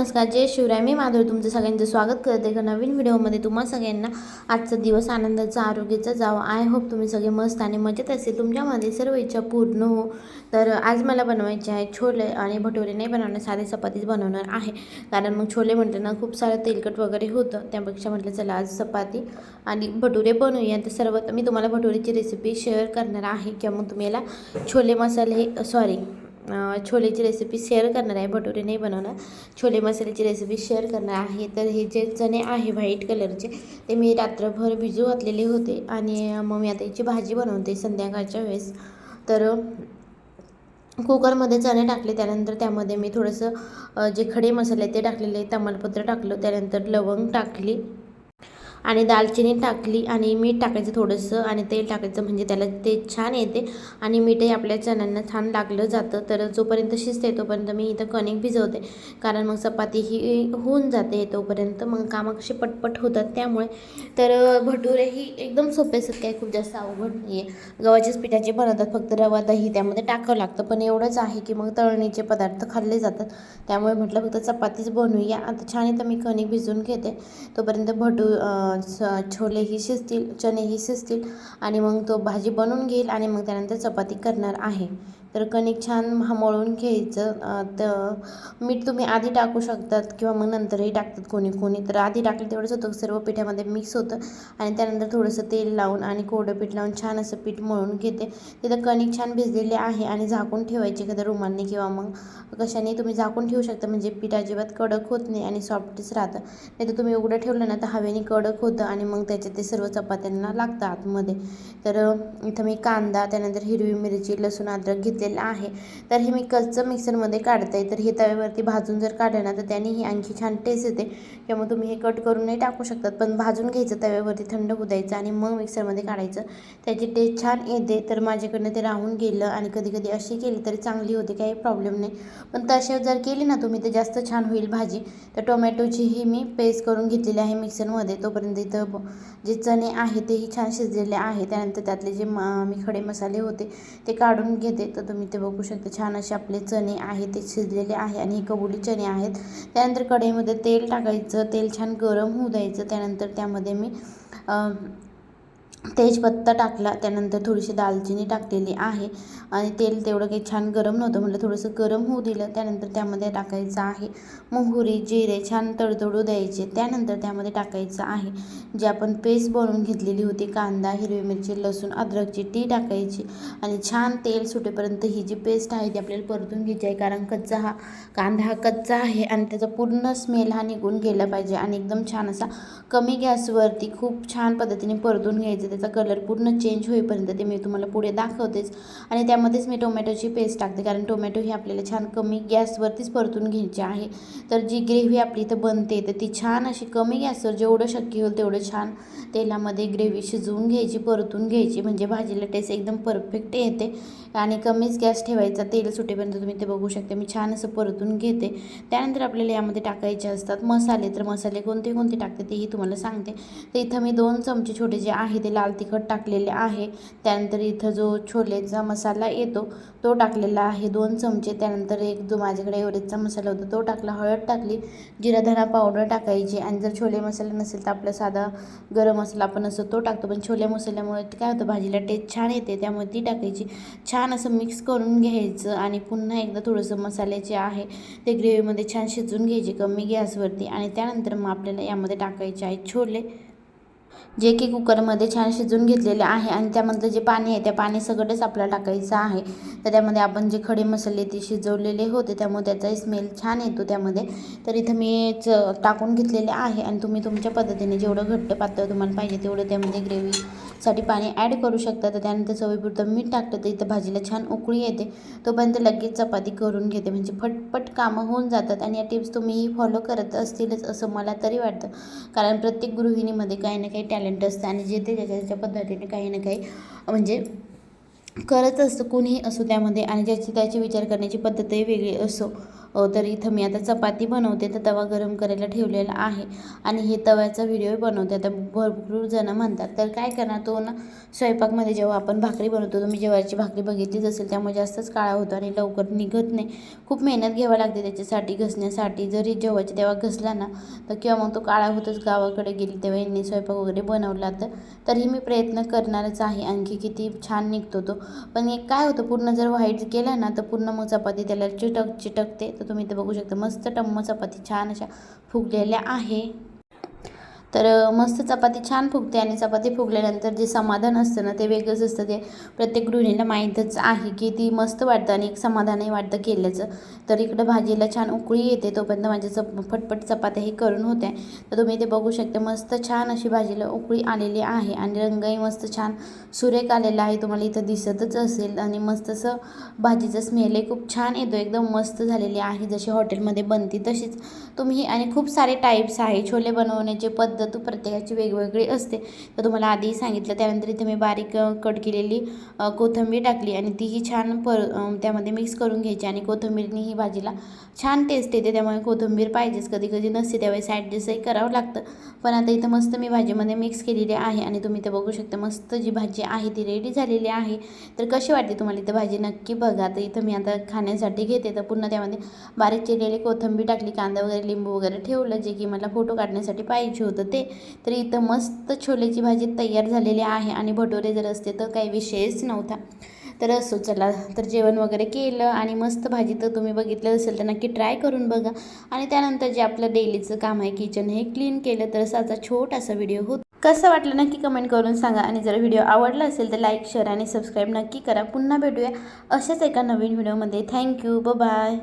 नमस्कार जय शिवराय. मी माधुरी तुमचं सगळ्यांचं स्वागत करते एका नवीन व्हिडिओमध्ये. तुम्हा सगळ्यांना आजचा दिवस आनंदाचा आरोग्याचा जावा. आय होप तुम्ही सगळे मस्त आणि मजेत असेल. तुमच्यामध्ये सर्व इच्छा पूर्ण हो. तर आज मला बनवायचे आहे छोले आणि भटुरे. नाही बनवणार साधे चपातीच बनवणार आहे. कारण मग छोले म्हटलं ना खूप सारं तेलकट वगैरे होतं. त्यापेक्षा म्हटलं चला आज चपाती आणि भटुरे बनवूया. तर सर्वात मी तुम्हाला भटुरेची रेसिपी शेअर करणार आहे. किंवा मग तुम्ही याला छोले मसाले सॉरी छोलेची रेसिपी शेअर करणार आहे. भटुरे नाही बनवणार. छोले मसाल्याची रेसिपी शेअर करणार आहे. तर हे जे चणे आहे व्हाईट कलरचे ते मी रात्रभर भिजू घातलेले होते. आणि मग मी आता याची भाजी बनवते संध्याकाळच्या वेळेस. तर कुकरमध्ये चणे टाकले. त्यानंतर त्यामध्ये मी थोडंसं जे खडे मसाले ते टाकलेले. तमालपत्र टाकलं. त्यानंतर लवंग टाकली. आणि दालचिनी टाकली आणि मीठ टाकायचं थोडंसं आणि तेल टाकायचं म्हणजे त्याला ते छान येते. आणि मीठही आपल्या चण्यांना छान लागलं जातं. तर जोपर्यंत शिजते तोपर्यंत मी इथं कणिक भिजवते. कारण मग चपाती ही होऊन जाते तोपर्यंत. मग कामं कशी पटपट होतात त्यामुळे. तर भटुरे ही एकदम सोपे असतात. आहे खूप जास्त अवघड नाही आहे गव्हाच्याच पिठाचे बनवतात. फक्त रवा दही त्यामध्ये टाकावं लागतं. पण एवढंच आहे की मग तळणीचे पदार्थ खाल्ले जातात. त्यामुळे म्हटलं फक्त चपातीच बनवूया. आता छान इथं मी कणिक भिजवून घेते. तोपर्यंत भटू छोलेही शिजतील चणेही शिजतील आणि मग तो भाजी बनवून घेईल आणि मग त्यानंतर चपाती करणार आहे. तर कणिक छान मळून घ्यायचं. तर मीठ तुम्ही आधी टाकू शकतात किंवा मग नंतरही टाकतात कोणी कोणी. तर आधी टाकलं तेवढंच होतं सर्व पिठामध्ये मिक्स होतं आणि त्यानंतर थोडंसं तेल लावून आणि कोरडं पीठ लावून छान असं पीठ मळून घेते. तिथं कणिक छान भिजलेले आहे आणि झाकून ठेवायचे एखाद्या रुमालने किंवा मग कशाने तुम्ही झाकून ठेवू शकता. म्हणजे पीठ अजिबात कडक होत नाही आणि सॉफ्टच राहतं. नाही तर तुम्ही उघडं ठेवलं ना तर हवेने कडक होतं आणि मग त्याच्यात ते सर्व चपात्यांना लागतं आतमध्ये. तर इथं मी कांदा त्यानंतर हिरवी मिरची लसूण अद्रक घेतलेला आहे. तर हे मी कच्चं मिक्सरमध्ये काढते तर हे तव्यावरती भाजून जर काढलं ना तर त्यानेही आणखी छान टेस्ट येते. किंवा तुम्ही हे कट करूनही टाकू शकतात. पण भाजून घ्यायचं तव्यावरती थंड होऊ द्यायचं आणि मग मिक्सरमध्ये काढायचं. त्याची टेस्ट छान येते. तर माझ्याकडनं ते राहून गेलं आणि कधी कधी अशी केली तरी चांगली होते काही प्रॉब्लेम नाही. पण तसे जर केली ना तुम्ही तर जास्त छान होईल भाजी. तर टोमॅटोची ही मी पेस्ट करून घेतलेली आहे मिक्सरमध्ये. तोपर्यंत इथं जे चणे आहे तेही छान शिजलेले आहे. त्यानंतर त्यातले जे मी खडे मसाले होते ते काढून घेते. तर तुम्ही ते बघू शकता. छान असे आपले चणे आहेत ते शिजलेले आहे आणि हे कबुली चणे आहेत. त्यानंतर कढईमध्ये तेल टाकायचं तेल छान गरम होऊ द्यायचं. त्यानंतर त्यामध्ये मी तेजपत्ता टाकला त्यानंतर थोडीशी दालचिनी टाकलेली आहे आणि तेल तेवढं काही छान गरम नव्हतं म्हटलं थोडंसं गरम होऊ दिलं त्यानंतर त्यामध्ये टाकायचं आहे मोहरी जिरे छान तडतडू द्यायचे त्यानंतर त्यामध्ये टाकायचं आहे जे आपण पेस्ट बनवून घेतलेली होती कांदा हिरवी मिरची लसूण अद्रकची ती टाकायची आणि छान तेल सुटेपर्यंत ही जी पेस्ट आहे ती आपल्याला परतून घ्यायची आहे कारण कच्चा हा कांदा हा कच्चा आहे आणि त्याचा पूर्ण स्मेल हा निघून गेला पाहिजे आणि एकदम छान असा कमी गॅसवरती खूप छान पद्धतीने परतून घ्यायचं. त्याचा कलर पूर्ण चेंज होईपर्यंत ते मी तुम्हाला पुढे दाखवतेच. आणि त्यामध्येच मी टोमॅटोची पेस्ट टाकते. कारण टोमॅटो ही आपल्याला छान कमी गॅसवरतीच परतून घ्यायची आहे. तर जी ग्रेव्ही आपली इथं बनते तर ती छान अशी कमी गॅसवर जेवढं शक्य होईल तेवढं छान तेलामध्ये ग्रेव्ही शिजवून घ्यायची परतून घ्यायची. म्हणजे भाजीला टेस्ट एकदम परफेक्ट येते. आणि कमीच गॅस ठेवायचा तेल सुटेपर्यंत तुम्ही ते बघू शकता. मी छान असं परतून घेते. त्यानंतर आपल्याला यामध्ये टाकायचे असतात मसाले. तर मसाले कोणते कोणते टाकते तेही तुम्हाला सांगते. तर इथं मी दोन चमचे छोटे जे आहे ते लाल तिखट टाकलेले आहे. त्यानंतर इथं जो छोलेचा मसाला येतो तो टाकलेला आहे. दोन चमचे. त्यानंतर एक जो माझ्याकडे एवढेचा मसाला होता तो टाकला. हळद टाकली. जिरा धना पावडर टाकायची. आणि जर छोले मसाला नसेल तर आपला साधा गरम मसाला आपण असं तो टाकतो. पण छोले मसाल्यामुळे काय होतं भाजीला टेस्ट छान येते. त्यामुळे ती टाकायची. छान असं मिक्स करून घ्यायचं. आणि पुन्हा एकदा थोडंसं मसाल्याचे आहे ते ग्रेव्हीमध्ये छान शिजवून घ्यायचे कमी गॅसवरती. आणि त्यानंतर मग आपल्याला यामध्ये टाकायचे आहेत छोले. जे की कुकरमध्ये छान शिजवून घेतलेले आहे आणि त्यामधलं जे पाणी आहे त्या पाणी सगळंच आपल्याला टाकायचं आहे. तर त्यामध्ये आपण जे खडे मसाले ते शिजवलेले होते त्यामुळे त्याचा स्मेल छान येतो त्यामध्ये. तर इथं मी च टाकून घेतलेले आहे आणि तुम्ही तुमच्या पद्धतीने जेवढं घट्ट पातळ तुम्हाला पाहिजे तेवढं त्यामध्ये साठी पाणी ॲड करू शकता. तर त्यानंतर चवीपुरतं मीठ टाकलं तर इथं भाजीला छान उकळी येते. तोपर्यंत लगेच चपाती करून घेते. म्हणजे फटपट कामं होऊन जातात आणि या टिप्स तुम्हीही फॉलो करत असतीलच असं मला तरी वाटतं. कारण प्रत्येक गृहिणीमध्ये काही ना काही टॅलेंट असतं आणि जे ते ज्याच्या त्याच्या पद्धतीने काही ना काही म्हणजे करत असतं. कोणीही असो त्यामध्ये आणि ज्याची त्याची विचार करण्याची पद्धतही वेगळी असो. तर इथं मी आता चपाती बनवते तर तवा गरम करायला ठेवलेला आहे. आणि हे तव्याचा व्हिडिओ बनवते. आता भरपूर जणं म्हणतात तर काय करणार? तो ना स्वयंपाकमध्ये जेव्हा आपण भाकरी बनवतो तुम्ही जेव्हाची भाकरी बघितलीच असेल त्यामुळे जास्तच काळा होतो आणि लवकर निघत नाही. खूप मेहनत घ्यावी लागते त्याच्यासाठी घसण्यासाठी. जरी जेव्हाची तेव्हा घसला ना तर किंवा मग तो काळा होतच गावाकडे गेली तेव्हा यांनी स्वयंपाक वगैरे बनवला तर तरीही मी प्रयत्न करणारच आहे. आणखी किती छान निघतो तो. पण एक काय होतं पूर्ण जर व्हाईट केला ना तर पूर्ण मग चपाती त्याला चिटक चिटकते तर तुम्ही ते बघू शकता मस्त टम्म चपाती छान अशा फुगलेल्या आहे. तर मस्त चपाती छान फुगते आणि चपाती फुगल्यानंतर जे समाधान असतं ना ते वेगळंच असतं. ते प्रत्येक गृहिणीला माहीतच आहे की ती मस्त वाटतं आणि एक समाधानही वाटतं केल्याचं. तर इकडं भाजीला छान उकळी येते तोपर्यंत माझ्या चप फटफट चपात्या हे करून होत्या तर तुम्ही ते बघू शकता मस्त छान अशी भाजीला उकळी आलेली आहे आणि रंगही मस्त छान सुरेख आलेला आहे. तुम्हाला इथं दिसतच असेल आणि मस्त असं भाजीचा स्मेलही खूप छान येतो. एकदम मस्त झालेली आहे. जशी हॉटेलमध्ये बनते तशीच. तुम्ही आणि खूप सारे टाईप्स आहे. छोले बनवण्याचे पद्धत प्रत्येकाची वेगवेगळी असते. तर तुम्हाला आधीही सांगितलं त्यानंतर इथे मी बारीक कट केलेली कोथिंबीर टाकली आणि तीही छान पर त्यामध्ये मिक्स करून घ्यायची आणि कोथिंबीरनी ही भाजीला छान टेस्ट येते. त्यामुळे कोथिंबीर पाहिजेच. कधी कधी नसते त्यावेळेस ॲडजस्टही करावं लागतं. पण आता इथं मस्त मी भाजीमध्ये मिक्स केलेली आहे आणि तुम्ही ते बघू शकता मस्त जी भाजी आहे ती रेडी झालेली आहे. तर कशी वाटते तुम्हाला इथं भाजी? नक्की बघा. तर इथं मी आता खाण्यासाठी घेते. तर पुन्हा त्यामध्ये बारीक चिरलेली कोथिंबीर टाकली कांदा वगैरे लिंबू वगैरे ठेवलं जे की मला फोटो काढण्यासाठी पाहिजे होतं. ते तर इथं मस्त छोलेची भाजी तयार झालेली आहे आणि भटोरे जर असते तर काही विषयच नव्हता. तर असो चला तर जेवण वगैरे केलं आणि मस्त भाजी तर तुम्ही बघितलं असेल तर नक्की ट्राय करून बघा. आणि त्यानंतर जे आपलं डेलीचं काम आहे किचन हे क्लीन केलं तर असा छोटासा व्हिडिओ होतो. कसं वाटलं नक्की कमेंट करून सांगा आणि जर व्हिडिओ आवडला असेल तर लाईक शेअर आणि सबस्क्राईब नक्की करा. पुन्हा भेटूया अशाच एका नवीन व्हिडिओमध्ये. थँक्यू ब बाय